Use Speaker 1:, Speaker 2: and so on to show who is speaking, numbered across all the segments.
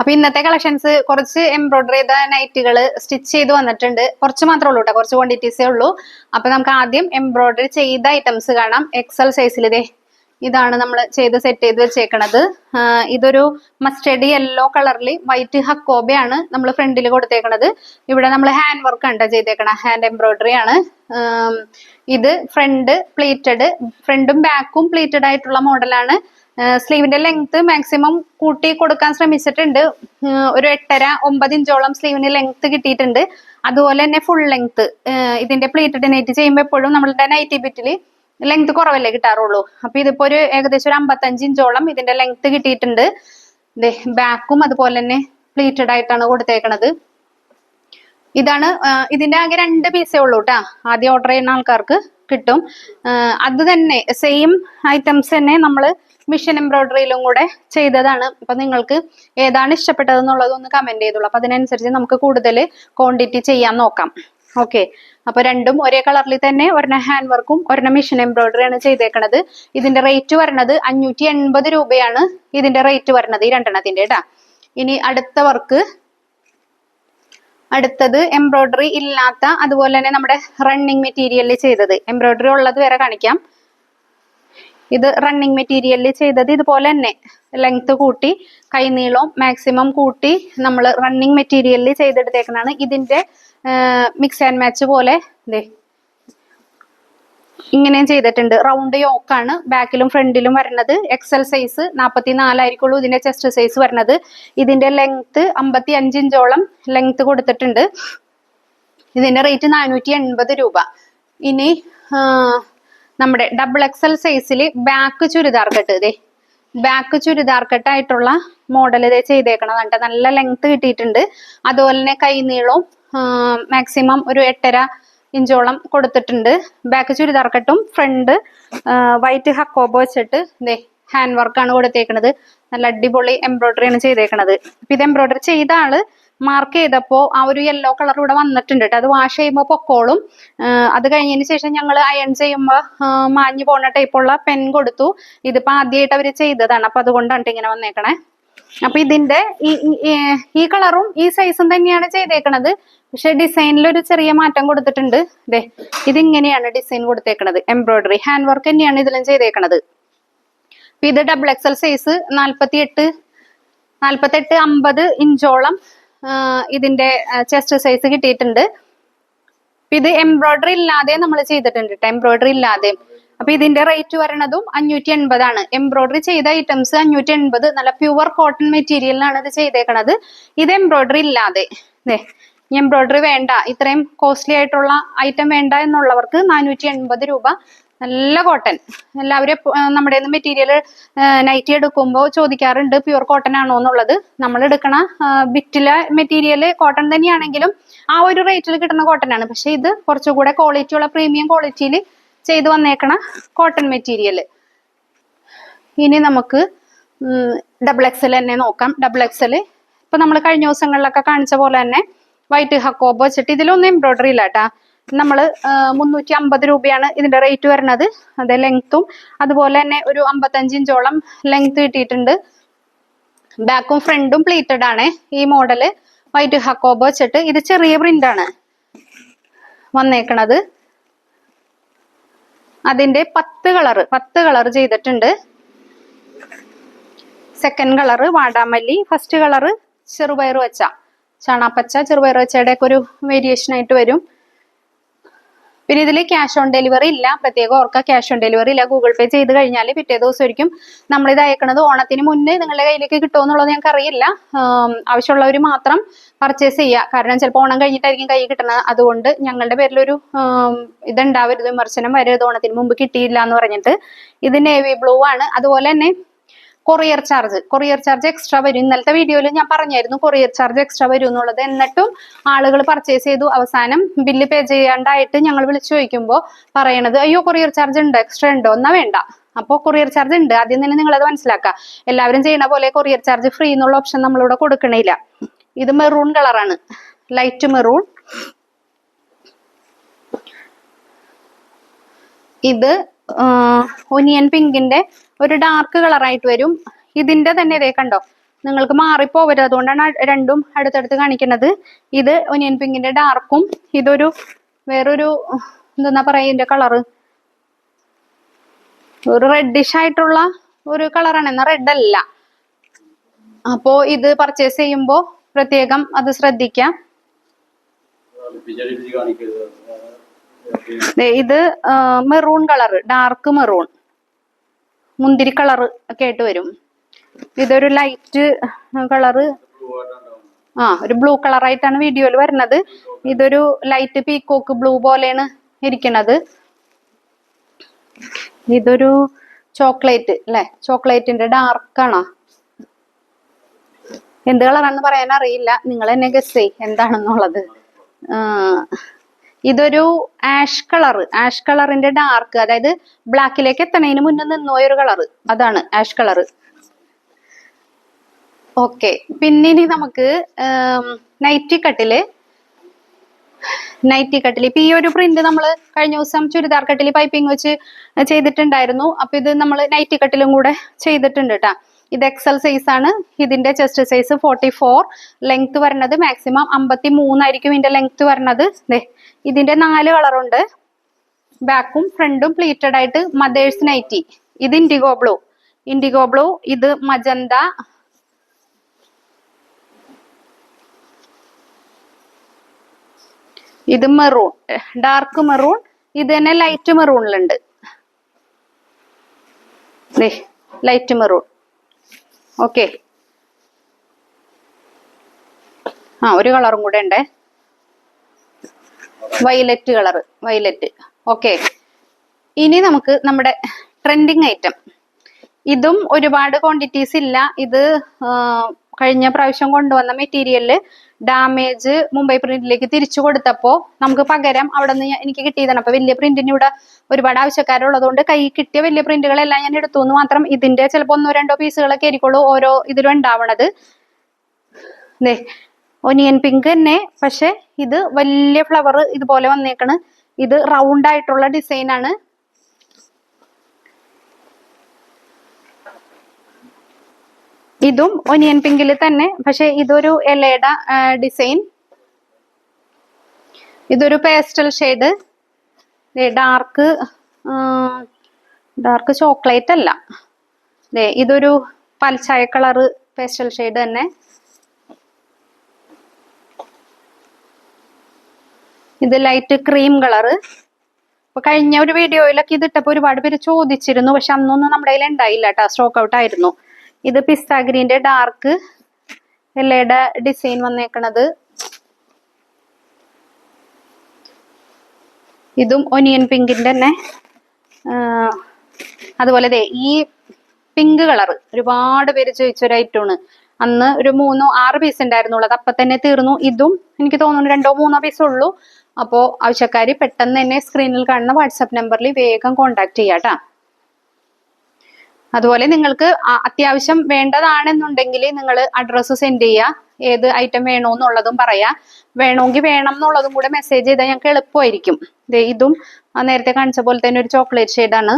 Speaker 1: അപ്പൊ ഇന്നത്തെ കളക്ഷൻസ് കുറച്ച് എംബ്രോയിഡറി ചെയ്ത നൈറ്റുകൾ സ്റ്റിച്ച് ചെയ്ത് വന്നിട്ടുണ്ട്. കുറച്ച് മാത്രമേ ഉള്ളൂ കേട്ടോ കുറച്ച് ക്വാണ്ടിറ്റീസേ ഉള്ളൂ. അപ്പൊ നമുക്ക് ആദ്യം എംബ്രോയിഡറി ചെയ്ത ഐറ്റംസ് കാണാം. എക്സൽ സൈസിൽ ഇതേ ഇതാണ് നമ്മൾ ചെയ്ത് സെറ്റ് ചെയ്ത് വെച്ചേക്കണത്. ഇതൊരു മസ്റ്റേഡ് യെല്ലോ കളറിൽ വൈറ്റ് ഹക്കോബയാണ് നമ്മൾ ഫ്രണ്ടിൽ കൊടുത്തേക്കണത്. ഇവിടെ നമ്മൾ ഹാൻഡ് വർക്ക് ആണ് ചെയ്തേക്കണ ഹാൻഡ് എംബ്രോയിഡറി ആണ്. ഇത് ഫ്രണ്ട് പ്ലീറ്റഡ് ഫ്രണ്ടും ബാക്കും പ്ലീറ്റഡ് ആയിട്ടുള്ള മോഡലാണ് സ്ലീവിന്റെ ലെങ്ത് മാക്സിമം കൂട്ടി കൊടുക്കാൻ ശ്രമിച്ചിട്ടുണ്ട്. ഒരു എട്ടര ഒമ്പത് ഇഞ്ചോളം സ്ലീവിന് ലെങ്ത് കിട്ടിയിട്ടുണ്ട്. അതുപോലെ തന്നെ ഫുൾ ലെങ്ത് ഇതിന്റെ പ്ലീറ്റഡ് നൈറ്റ് ചെയ്യുമ്പോൾ എപ്പോഴും നമ്മളുടെ നൈറ്റി ബിറ്റിൽ ലെങ്ത് കുറവല്ലേ കിട്ടാറുള്ളൂ. അപ്പൊ ഇതിപ്പോ ഒരു ഏകദേശം ഒരു അമ്പത്തഞ്ച് ഇഞ്ചോളം ഇതിന്റെ ലെങ്ത് കിട്ടിയിട്ടുണ്ട്. ബാക്കും അതുപോലെ തന്നെ പ്ലീറ്റഡ് ആയിട്ടാണ് കൊടുത്തേക്കണത്. ഇതാണ് ഇതിന്റെ ആകെ രണ്ട് പീസേ ഉള്ളൂ കേട്ടാ ആദ്യം ഓർഡർ ചെയ്യുന്ന ആൾക്കാർക്ക്. കിട്ടും. അത് തന്നെ സെയിം ഐറ്റംസ് തന്നെ നമ്മൾ മിഷൻ എംബ്രോയിഡറിയിലും കൂടെ ചെയ്തതാണ്. അപ്പൊ നിങ്ങൾക്ക് ഏതാണ് ഇഷ്ടപ്പെട്ടതെന്നുള്ളത് ഒന്ന് കമന്റ് ചെയ്തോളൂ. അപ്പൊ അതിനനുസരിച്ച് നമുക്ക് കൂടുതൽ ക്വാണ്ടിറ്റി ചെയ്യാൻ നോക്കാം. ഓക്കെ അപ്പൊ രണ്ടും ഒരേ കളറിൽ തന്നെ ഒരെണ്ണം ഹാൻഡ് വർക്കും ഒരെണ്ണം മിഷൻ എംബ്രോയിഡറിയാണ് ചെയ്തേക്കണത്. ഇതിന്റെ റേറ്റ് വരുന്നത് അഞ്ഞൂറ്റി രൂപയാണ് ഇതിന്റെ റേറ്റ് വരുന്നത് ഈ രണ്ടെണ്ണത്തിന്റെ കേട്ടാ ഇനി അടുത്ത വർക്ക് അടുത്തത് എംബ്രോയ്ഡറി ഇല്ലാത്ത അതുപോലെ തന്നെ നമ്മുടെ റണ്ണിങ് മെറ്റീരിയലിൽ ചെയ്തത്. എംബ്രോയ്ഡറി ഉള്ളത് വരെ കാണിക്കാം. ഇത് റണ്ണിങ് മെറ്റീരിയലിൽ ചെയ്തത് ഇതുപോലെ തന്നെ. ലെങ്ത് കൂട്ടി കൈനീളം മാക്സിമം കൂട്ടി നമ്മൾ റണ്ണിങ് മെറ്റീരിയലിൽ ചെയ്തെടുത്തേക്കുന്നതാണ്. ഇതിന്റെ മിക്സ് ആൻഡ് മാച്ച് പോലെ ഇങ്ങനെയും ചെയ്തിട്ടുണ്ട്. റൗണ്ട് യോക്കാണ് ബാക്കിലും ഫ്രണ്ടിലും വരുന്നത്. എക്സൽ സൈസ് നാൽപ്പത്തി നാലായിരിക്കുള്ളൂ ഇതിന്റെ ചെസ്റ്റ് സൈസ് വരുന്നത്. ഇതിന്റെ ലെങ്ത് അമ്പത്തി അഞ്ച് ഇഞ്ചോളം ലെങ്ത് കൊടുത്തിട്ടുണ്ട്. ഇതിന്റെ റേറ്റ് നാനൂറ്റി എൺപത് രൂപ. ഇനി നമ്മുടെ ഡബിൾ എക്സൽ സൈസിൽ ബാക്ക് ചുരിദാർ കെട്ട് ഇതേ ബാക്ക് ചുരിദാർ കെട്ടായിട്ടുള്ള മോഡൽ ഇതേ ചെയ്തേക്കണം കണ്ടോ നല്ല ലെങ്ത് കിട്ടിയിട്ടുണ്ട്. അതുപോലെ തന്നെ കൈനീളവും മാക്സിമം ഒരു എട്ടര ഇഞ്ചോളം കൊടുത്തിട്ടുണ്ട്. ബാക്ക് ചുരിദാർ കട്ടും ഫ്രണ്ട് വൈറ്റ് ഹക്കോബോ വെച്ചിട്ട് ഇതേ ഹാൻഡ് വർക്കാണ് കൊടുത്തേക്കണത്. നല്ല അടിപൊളി എംബ്രോയ്ഡറി ആണ് ചെയ്തേക്കണത്. അപ്പൊ ഇത് എംബ്രോയിഡറി ചെയ്ത ആൾ മാർക്ക് ചെയ്തപ്പോൾ ആ ഒരു യെല്ലോ കളർ ഇവിടെ വന്നിട്ടുണ്ട് ട്ടോ. അത് വാഷ് ചെയ്യുമ്പോൾ പൊക്കോളും. അത് കഴിഞ്ഞതിന് ശേഷം ഞങ്ങൾ അയൺ ചെയ്യുമ്പോൾ മാഞ്ഞു പോണ ടൈപ്പുള്ള പെൻ കൊടുത്തു. ഇതിപ്പോ ആദ്യമായിട്ട് അവർ ചെയ്തതാണ്. അപ്പൊ അതുകൊണ്ടാണ് ഇങ്ങനെ വന്നേക്കണേ. അപ്പൊ ഇതിന്റെ ഈ കളറും ഈ സൈസും തന്നെയാണ് ചെയ്തേക്കണത്. പക്ഷെ ഡിസൈനിൽ ഒരു ചെറിയ മാറ്റം കൊടുത്തിട്ടുണ്ട്. ദേ ഇതിങ്ങനെയാണ് ഡിസൈൻ കൊടുത്തേക്കണത്. എംബ്രോയിഡറി ഹാൻഡ് വർക്ക് തന്നെയാണ് ഇതിലും ചെയ്തേക്കണത്. ഇത് ഡബിൾ എക്സൽ സൈസ് നാൽപ്പത്തി എട്ട് നാൽപ്പത്തെട്ട് അമ്പത് ഇഞ്ചോളം ഇതിന്റെ ചെസ്റ്റ് സൈസ് കിട്ടിയിട്ടുണ്ട്. ഇത് എംബ്രോയിഡറി ഇല്ലാതെ നമ്മൾ ചെയ്തിട്ടുണ്ട് കേട്ടോ എംബ്രോയിഡറി ഇല്ലാതെ. അപ്പൊ ഇതിന്റെ റേറ്റ് വരണതും അഞ്ഞൂറ്റി എൺപതാണ് എംബ്രോയിഡറി ചെയ്ത ഐറ്റംസ് അഞ്ഞൂറ്റി എൺപത് നല്ല പ്യുവർ കോട്ടൺ മെറ്റീരിയലിലാണ് ഇത് ചെയ്തേക്കണത്. ഇത് എംബ്രോയിഡറി ഇല്ലാതെ. എംബ്രോയിഡറി വേണ്ട. ഇത്രയും കോസ്റ്റ്ലി ആയിട്ടുള്ള ഐറ്റം വേണ്ട എന്നുള്ളവർക്ക് നാനൂറ്റി എൺപത് രൂപ. നല്ല കോട്ടൺ എല്ലാവരും നമ്മുടെ മെറ്റീരിയൽ നൈറ്റി എടുക്കുമ്പോൾ ചോദിക്കാറുണ്ട് പ്യുവർ കോട്ടൺ ആണോ എന്നുള്ളത്. നമ്മൾ എടുക്കണ ബിറ്റിലെ മെറ്റീരിയൽ കോട്ടൺ തന്നെയാണെങ്കിലും ആ ഒരു റേറ്റിൽ കിട്ടുന്ന കോട്ടൺ ആണ്. പക്ഷെ ഇത് കുറച്ചുകൂടെ ക്വാളിറ്റി ഉള്ള പ്രീമിയം ക്വാളിറ്റിയിൽ ചെയ്ത് വന്നേക്കണ കോട്ടൺ മെറ്റീരിയൽ ഇനി നമുക്ക് ഡബിൾ എക്സൽ തന്നെ നോക്കാം. ഡബിൾ എക്സൽ ഇപ്പൊ നമ്മൾ കഴിഞ്ഞ ദിവസങ്ങളിലൊക്കെ കാണിച്ച പോലെ തന്നെ വൈറ്റ് ഹക്കോബോ വെച്ചിട്ട് ഇതിലൊന്നും എംബ്രോയിഡറി ഇല്ല കേട്ടാ നമ്മൾ മുന്നൂറ്റി അമ്പത് രൂപയാണ് ഇതിന്റെ റേറ്റ് വരുന്നത് അത് ലെങ്ത്തും അതുപോലെ തന്നെ ഒരു അമ്പത്തഞ്ച് ഇഞ്ചോളം ലെങ്ത് കിട്ടിയിട്ടുണ്ട്. ബാക്കും ഫ്രണ്ടും പ്ലീറ്റഡ് ആണ് ഈ മോഡൽ വൈറ്റ് ഹക്കോബോ വെച്ചിട്ട് ഇത് ചെറിയ പ്രിന്റ് ആണ് വന്നേക്കണത്. അതിന്റെ പത്ത് കളർ പത്ത് കളർ ചെയ്തിട്ടുണ്ട്. സെക്കൻഡ് കളറ് വാടാമല്ലി ഫസ്റ്റ് കളറ് ചെറുപയർ വെച്ച. ചാണാപ്പച്ച ചെറുപയർ വെച്ചയുടെ ഒക്കെ ഒരു വേരിയേഷൻ ആയിട്ട് വരും. പിന്നെ ഇതിൽ ക്യാഷ് ഓൺ ഡെലിവറി ഇല്ല. പ്രത്യേകം ഓർക്കുക ക്യാഷ് ഓൺ ഡെലിവറി ഇല്ല. ഗൂഗിൾ പേ ചെയ്ത് കഴിഞ്ഞാൽ പിറ്റേ ദിവസം ആയിരിക്കും നമ്മൾ ഇത് അയക്കണത് ഓണത്തിന് മുന്നേ നിങ്ങളുടെ കയ്യിലേക്ക് കിട്ടുമോ എന്നുള്ളത് ഞങ്ങൾക്ക് അറിയില്ല. ആവശ്യമുള്ളവർ മാത്രം പർച്ചേസ് ചെയ്യുക. കാരണം ചിലപ്പോൾ ഓണം കഴിഞ്ഞിട്ടായിരിക്കും കൈ കിട്ടുന്നത്. അതുകൊണ്ട് ഞങ്ങളുടെ പേരിലൊരു ഇതുണ്ടാവരുത്. വിമർശനം വരരുത്. ഓണത്തിന് മുമ്പ് കിട്ടിയില്ല എന്ന് പറഞ്ഞിട്ട്. ഇത് നേവി ബ്ലൂ ആണ്. അതുപോലെ തന്നെ courier charge. Courier charge extra വരും. ഇന്നലത്തെ വീഡിയോയിൽ ഞാൻ പറഞ്ഞായിരുന്നു കൊറിയർ ചാർജ് എക്സ്ട്രാ വരും എന്നുള്ളത്. എന്നിട്ടും ആളുകൾ പർച്ചേസ് ചെയ്തു. അവസാനം ബില്ല് പേ ചെയ്യാണ്ടായിട്ട് ഞങ്ങൾ വിളിച്ചു ചോദിക്കുമ്പോൾ പറയണത് അയ്യോ കൊറിയർ ചാർജ് ഉണ്ട്? എക്സ്ട്രാ ഉണ്ടോ? എന്നാ വേണ്ട. അപ്പോൾ കൊറിയർ ചാർജ് ഉണ്ട്. ആദ്യം തന്നെ നിങ്ങളത് മനസ്സിലാക്കുക. എല്ലാവരും ചെയ്യുന്ന പോലെ കൊറിയർ ചാർജ് ഫ്രീ എന്നുള്ള ഓപ്ഷൻ നമ്മളിവിടെ കൊടുക്കണില്ല. ഇത് മെറൂൺ കളറാണ് ലൈറ്റ് മെറൂൺ ഇത് ഒനിയൻ പിങ്കിന്റെ ഒരു ഡാർക്ക് കളറായിട്ട് വരും. ഇതിന്റെ തന്നെ ഇതേ കണ്ടോ? നിങ്ങൾക്ക് മാറിപ്പോവരുത്. അതുകൊണ്ടാണ് രണ്ടും അടുത്തടുത്ത് കാണിക്കുന്നത്. ഇത് ഒനിയൻ പിങ്കിന്റെ ഡാർക്കും ഇതൊരു വേറൊരു എന്താ പറയാ ഇതിന്റെ കളറ് ഒരു റെഡിഷ് ആയിട്ടുള്ള ഒരു കളറാണ് എന്നാ റെഡ് അല്ല. അപ്പോ ഇത് പർച്ചേസ് ചെയ്യുമ്പോൾ പ്രത്യേകം അത് ശ്രദ്ധിക്കാം. ഇത് മെറൂൺ കളർ ഡാർക്ക് മെറൂൺ മുന്തിരി കളർ ഒക്കെ ആയിട്ട് വരും. ഇതൊരു ലൈറ്റ് കളറ് ആ ഒരു ബ്ലൂ കളറായിട്ടാണ് വീഡിയോയിൽ വരുന്നത്. ഇതൊരു ലൈറ്റ് പീക്കോക്ക് ബ്ലൂ പോലെയാണ് ഇരിക്കുന്നത് ഇതൊരു ചോക്ലേറ്റ് അല്ലെ ചോക്ലേറ്റിന്റെ ഡാർക്കാണോ എന്ത് കളറാണെന്ന് പറയാൻ അറിയില്ല നിങ്ങൾ എന്നെ ഗസ് ചെയ് എന്താണെന്നുള്ളത് ഇതൊരു ആഷ് കളർ ആഷ് കളറിന്റെ ഡാർക്ക് അതായത് ബ്ലാക്കിലേക്ക് എത്തണതിന് മുന്നേ നിന്നോയ ഒരു കളറ്. അതാണ് ആഷ് കളർ ഓക്കെ. പിന്നെ ഇനി നമുക്ക് നൈറ്റി കട്ടിൽ. നൈറ്റി കട്ടിൽ ഇപ്പൊ ഈ ഒരു പ്രിന്റ് നമ്മൾ കഴിഞ്ഞ ദിവസം ചുരിദാർ കട്ടിൽ പൈപ്പിംഗ് വെച്ച് ചെയ്തിട്ടുണ്ടായിരുന്നു. അപ്പൊ ഇത് നമ്മൾ നൈറ്റി കട്ടിലും കൂടെ ചെയ്തിട്ടുണ്ട് കേട്ടാ ഇത് എക്സൽ സൈസ് ആണ്. ഇതിന്റെ chest size forty four length വരുന്നത് മാക്സിമം അമ്പത്തി മൂന്നായിരിക്കും ഇതിന്റെ ലെങ്ത് വരുന്നത് ഇതിന്റെ നാല് കളറുണ്ട് ബാക്കും ഫ്രണ്ടും പ്ലീറ്റഡ് ആയിട്ട് മദേഴ്സ് നൈറ്റി ഇത് ഇൻഡിഗോ ബ്ലൂ ഇൻഡിഗോ ബ്ലൂ ഇത് മജന്ത ഇത് മെറൂൺ ഡാർക്ക് മെറൂൺ ഇത് തന്നെ ലൈറ്റ് മെറൂണിലുണ്ട് ലൈറ്റ് മെറൂൺ ഓക്കെ. ആ ഒരു കളറും കൂടെ ഉണ്ടേ. Violet colour violet. ഓക്കെ. ഇനി നമുക്ക് നമ്മുടെ ട്രെൻഡിങ് ഐറ്റം. ഇതും ഒരുപാട് ക്വാണ്ടിറ്റീസ് ഇല്ല. ഇത് കഴിഞ്ഞ പ്രാവശ്യം കൊണ്ടുവന്ന മെറ്റീരിയലിൽ ഡാമേജ് മുംബൈ പ്രിന്റിലേക്ക് തിരിച്ചു കൊടുത്തപ്പോ നമുക്ക് പകരം അവിടെ നിന്ന് എനിക്ക് കിട്ടിയതാണ്. അപ്പൊ വലിയ പ്രിന്റിന് ഇവിടെ ഒരുപാട് ആവശ്യക്കാരുള്ളതുകൊണ്ട് കൈ കിട്ടിയ വലിയ പ്രിന്റുകളെല്ലാം ഞാൻ എടുത്തു എന്ന് മാത്രം ഇതിന്റെ ചിലപ്പോ ഒന്നോ രണ്ടോ പീസുകളൊക്കെ ആയിരിക്കുള്ളൂ ഓരോ ഇതിലും ഉണ്ടാവണത്. ഒനിയൻ പിങ്ക് തന്നെ. പക്ഷെ ഇത് വലിയ ഫ്ലവർ ഇതുപോലെ വന്നേക്കണ്. ഇത് റൗണ്ട് ആയിട്ടുള്ള ഡിസൈൻ ആണ്. ഇതും ഒനിയൻ പിങ്കിൽ തന്നെ പക്ഷെ ഇതൊരു എലയുടെ ഡിസൈൻ. ഇതൊരു pastel shade. Dark dark chocolate അല്ല. ഇതൊരു പൽച്ചായ കളറ് പേസ്റ്റൽ ഷെയ്ഡ് തന്നെ. ഇത് ലൈറ്റ് ക്രീം കളറ്. അപ്പൊ കഴിഞ്ഞ ഒരു വീഡിയോയിലൊക്കെ ഇത് ഒരുപാട് പേര് ചോദിച്ചിരുന്നു പക്ഷെ അന്നൊന്നും നമ്മുടെ കയ്യിൽ ഉണ്ടായില്ല കേട്ടോ സ്റ്റോക്ക് ഔട്ട് ആയിരുന്നു ഇത് പിസ്ത ഗ്രീന്റെ ഡാർക്ക് എല്ലയുടെ ഡിസൈൻ വന്നേക്കണത്. ഇതും ഒനിയൻ പിങ്കിന്റെ തന്നെ. അതുപോലെ ദേ ഈ പിങ്ക് കളർ ഒരുപാട് പേര് ചോദിച്ചൊരു ഐറ്റമാണ് അന്ന് ഒരു മൂന്നോ ആറ് പീസ് ഉണ്ടായിരുന്നുള്ളത്. അപ്പൊ തന്നെ തീർന്നു. ഇതും എനിക്ക് തോന്നുന്നു രണ്ടോ മൂന്നോ പീസ് ഉള്ളൂ. അപ്പോ ആവശ്യക്കാർ പെട്ടെന്ന് തന്നെ സ്ക്രീനിൽ കാണുന്ന വാട്സാപ്പ് നമ്പറിൽ വേഗം കോണ്ടാക്ട് ചെയ്യാട്ടാ. അതുപോലെ നിങ്ങൾക്ക് അത്യാവശ്യം വേണ്ടതാണെന്നുണ്ടെങ്കിൽ നിങ്ങൾ അഡ്രസ്സ് സെൻഡ് ചെയ്യുക. ഏത് ഐറ്റം വേണോന്നുള്ളതും പറയാ. വേണമെങ്കിൽ വേണം എന്നുള്ളതും കൂടെ മെസ്സേജ് ചെയ്താൽ ഞങ്ങൾക്ക് എളുപ്പമായിരിക്കും. ഇതും നേരത്തെ കാണിച്ച പോലെ തന്നെ ഒരു ചോക്ലേറ്റ് ഷെയ്ഡാണ്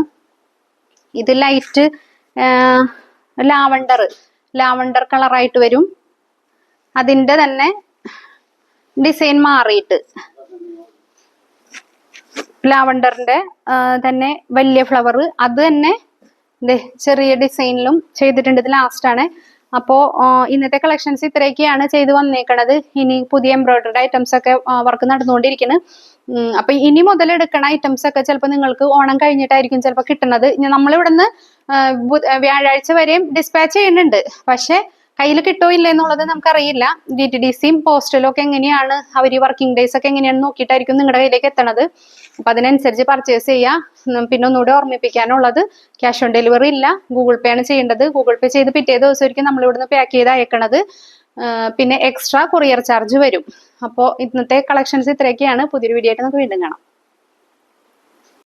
Speaker 1: ഇത് ലൈറ്റ് ലാവണ്ടർ ലാവണ്ടർ കളറായിട്ട് വരും. അതിന്റെ തന്നെ ഡിസൈൻ മാറിയിട്ട് ലാവണ്ടറിന്റെ തന്നെ വലിയ ഫ്ലവർ അത് തന്നെ ചെറിയ ഡിസൈനിലും ചെയ്തിട്ടുണ്ട്. ഇത് ലാസ്റ്റ് ആണ്. അപ്പോ ഇന്നത്തെ കളക്ഷൻസ് ഇത്രയൊക്കെയാണ് ചെയ്തു വന്നേക്കണത്. ഇനി പുതിയ എംബ്രോയിഡറി ഐറ്റംസ് ഒക്കെ വർക്ക് നടന്നുകൊണ്ടിരിക്കുന്നു. ഉം, അപ്പൊ ഇനി മുതൽ എടുക്കണ ഐറ്റംസ് ഒക്കെ ചിലപ്പോൾ നിങ്ങൾക്ക് ഓണം കഴിഞ്ഞിട്ടായിരിക്കും ചിലപ്പോൾ കിട്ടുന്നത്. നമ്മളിവിടുന്ന് വ്യാഴാഴ്ച വരെയും ഡിസ്പാച്ച് ചെയ്യുന്നുണ്ട്. പക്ഷെ കയ്യിൽ കിട്ടോ ഇല്ല എന്നുള്ളത് നമുക്കറിയില്ല. ഡി ടി ഡി സിയും പോസ്റ്റലും ഒക്കെ എങ്ങനെയാണ് അവർ ഈ വർക്കിംഗ് ഡേയ്സ് ഒക്കെ എങ്ങനെയാണ് നോക്കിയിട്ടായിരിക്കും നിങ്ങളുടെ കയ്യിലേക്ക് എത്തണത്. അപ്പൊ അതിനനുസരിച്ച് പർച്ചേസ് ചെയ്യാം. പിന്നെ ഒന്നുകൂടെ ഓർമ്മിപ്പിക്കാനുള്ളത് ക്യാഷ് ഓൺ ഡെലിവറി ഇല്ല. ഗൂഗിൾ പേ ആണ് ചെയ്യേണ്ടത്. ഗൂഗിൾ പേ ചെയ്ത് പിറ്റേ ദിവസം ആയിരിക്കും നമ്മൾ ഇവിടുന്ന് പാക്ക് ചെയ്ത് അയക്കണത് പിന്നെ എക്സ്ട്രാ കൊറിയർ ചാർജ് വരും. അപ്പോൾ ഇന്നത്തെ കളക്ഷൻസ് ഇത്രയൊക്കെയാണ്. പുതിയൊരു വീഡിയോ ആയിട്ട് നമുക്ക് വീണ്ടും കാണാം.